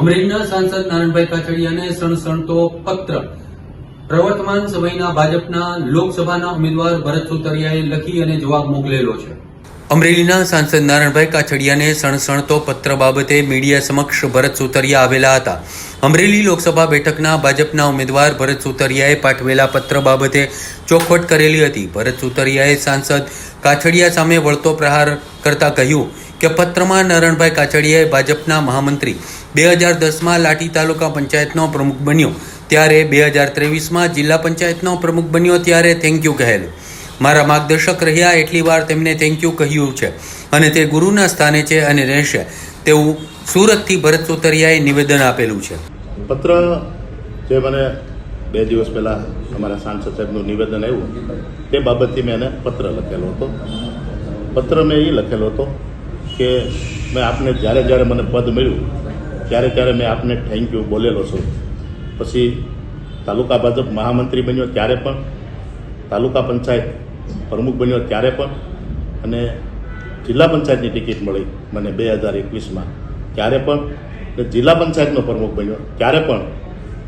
અમરેલીના સાંસદ નારણભાઈ કાછડિયાને સણસણતો પત્ર. પ્રવર્તમાન સમયના ભાજપના લોકસભાના ઉમેદવાર ભરત સુતરિયાએ લખી અને જવાબ મોકલેલો છે. અમરેલીના સાંસદ નારણભાઈ કાછડિયાને સણસણતો પત્ર બાબતે મીડિયા સમક્ષ ભરત સુતરિયા આવેલા હતા. અમરેલી લોકસભા બેઠકના ભાજપના ઉમેદવાર ભરત સુતરિયાએ પાઠવેલા પત્ર બાબતે ચોખવટ કરેલી હતી. ભરત સુતરિયાએ સાંસદ કાછડિયા સામે વળતો પ્રહાર કરતા કહ્યું કે પત્રમાં નારણભાઈ કાછડિયાએ ભાજપના મહામંત્રી બે હજાર દસમાં લાઠી તાલુકા પંચાયતનો પ્રમુખ બન્યો. ત્યારે બે હજાર ત્રેવીસમાં જિલ્લા પંચાયતનો પ્રમુખ બન્યો ત્યારે થેન્ક યુ કહેલું. મારા માર્ગદર્શક રહ્યા એટલી વાર તેમને થેન્ક યુ કહ્યું છે. અને તે ગુરુના સ્થાને છે અને રહેશે. તેવું સુરતથી ભરત સુતરિયાએ નિવેદન આપેલું છે. પત્ર જે મને બે દિવસ પહેલાં અમારા સાંસદ સાહેબનું નિવેદન આવ્યું, તે બાબતથી મેં એને પત્ર લખેલો હતો. પત્ર મેં એ લખેલો હતો કે મેં આપને જ્યારે જ્યારે મને પદ મળ્યું, ત્યારે ત્યારે મેં આપને થેન્ક યુ બોલેલો છું. પછી તાલુકા ભાજપ મહામંત્રી બન્યો ત્યારે પણ, તાલુકા પંચાયત પ્રમુખ બન્યો ત્યારે પણ, અને જિલ્લા પંચાયતની ટિકિટ મળી મને બે હજાર એકવીસમાં. ત્યારે પણ જિલ્લા પંચાયતનો પ્રમુખ બન્યો. ત્યારે પણ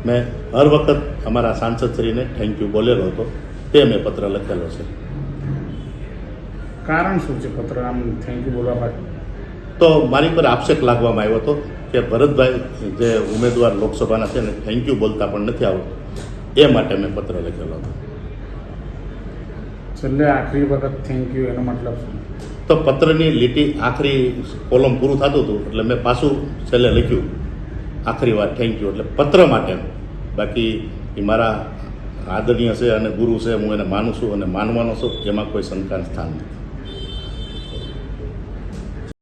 મેં હર વખત અમારા સાંસદશ્રીને થેન્ક યુ બોલેલો હતો. તે મેં પત્ર લખેલો છે. કારણ શું છે પત્ર? આમ થેન્ક યુ બોલવા પાછળ તો મારી પર આક્ષેપ લાગવામાં આવ્યો હતો કે ભરતભાઈ જે ઉમેદવાર લોકસભાના છે ને થેન્ક યુ બોલતા પણ નથી આવતું. એ માટે મેં પત્ર લખેલો હતો. છેલ્લે આખરી વખત થેન્ક યુ એનો મતલબ શું? તો પત્રની લીટી આખરી કોલમ પૂરું થતું હતું એટલે મેં પાછું છેલ્લે લખ્યું. આખરી વાર થેન્ક યુ એટલે પત્ર માટે. બાકી એ મારા આદરણીય છે અને ગુરુ છે હું એને માનું છું અને માનવાનો છું એમાં કોઈ શંકાનું સ્થાન નથી.